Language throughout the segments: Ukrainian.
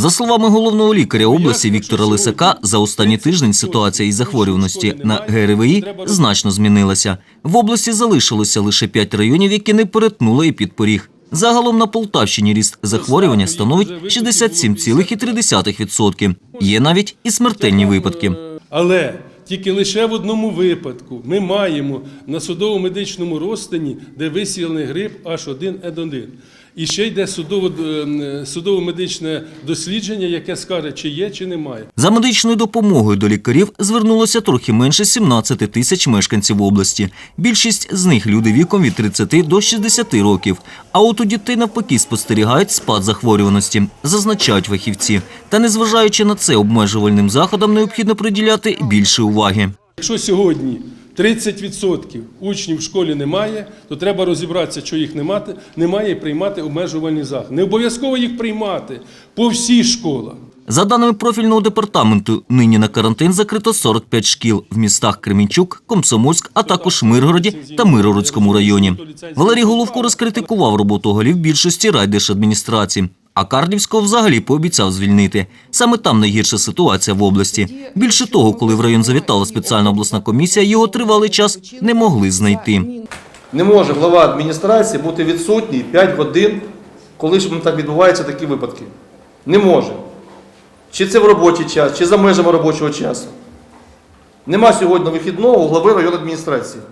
За словами головного лікаря області Віктора Лисака, за останній тиждень ситуація із захворюваності на ГРВІ значно змінилася. В області залишилося лише 5 районів, які не перетнули і підпоріг. Загалом на Полтавщині ріст захворювання становить 67,3%. Є навіть і смертельні випадки. Але тільки лише в одному випадку ми маємо на судово-медичному розстані, де висіяний грип H1N1. І ще йде е, судово-медичне дослідження, яке скаже, чи є, чи немає. За медичною допомогою до лікарів звернулося трохи менше 17 тисяч мешканців області. Більшість з них люди віком від 30 до 60 років. А от у дітей навпаки спостерігають спад захворюваності, зазначають фахівці. Та незважаючи на це, обмежувальним заходам необхідно приділяти більше уваги. Якщо сьогодні 30% учнів в школі немає, то треба розібратися, що їх немає, немає і приймати обмежувальні заходи. Не обов'язково їх приймати по всіх школах. За даними профільного департаменту, нині на карантин закрито 45 шкіл в містах Кремінчук, Комсомольськ, а також Миргороді та Миргородському районі. Валерій Головко розкритикував роботу голів більшості райдержадміністрацій. А Карлівського взагалі пообіцяв звільнити. Саме там найгірша ситуація в області. Більше того, коли в район завітала спеціальна обласна комісія, його тривалий час не могли знайти. Не може глава адміністрації бути відсутній 5 годин, коли ж так відбуваються такі випадки. Не може. Чи це в робочий час, чи за межами робочого часу. Нема сьогодні вихідного у глави районної адміністрації.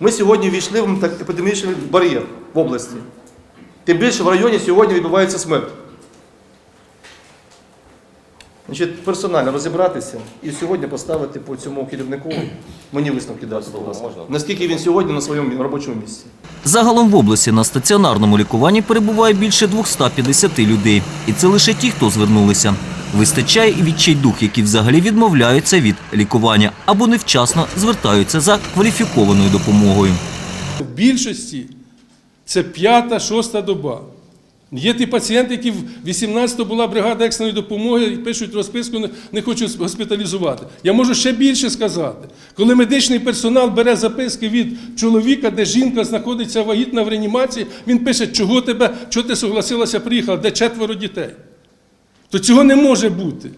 Ми сьогодні війшли в епідемічний бар'єр в області. Тим більше в районі сьогодні відбувається смерть. Значить, персонально розібратися і сьогодні поставити по цьому керівнику мені висновки дати, будь ласка. Наскільки він сьогодні на своєму робочому місці. Загалом в області на стаціонарному лікуванні перебуває більше 250 людей. І це лише ті, хто звернулися. Вистачає і відчайдух, які взагалі відмовляються від лікування або невчасно звертаються за кваліфікованою допомогою. В більшості це п'ята, шоста доба. Є ті пацієнти, які в 18-го була бригада екстреної допомоги і пишуть розписку, не, хочуть госпіталізувати. Я можу ще більше сказати. Коли медичний персонал бере записки від чоловіка, де жінка знаходиться вагітна в реанімації, він пише, чого тебе, чого ти согласилася приїхала, де четверо дітей. То цього не може бути.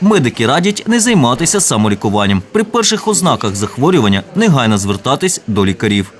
Медики радять не займатися самолікуванням. При перших ознаках захворювання негайно звертатись до лікарів.